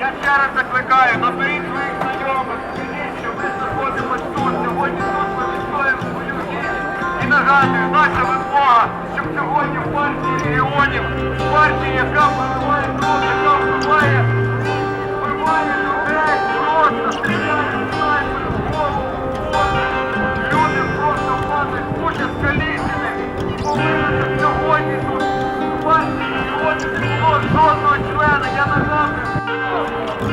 Я ще раз закликаю, наберіть своїх знайомих, скажіть, що ми знаходимося тут. Сьогодні тут ми відстоїмо свою дію. І нагадую, наша вимога, щоб сьогодні в партії регіонів, партії, яка проливає кров, Жодного члена, я нажав!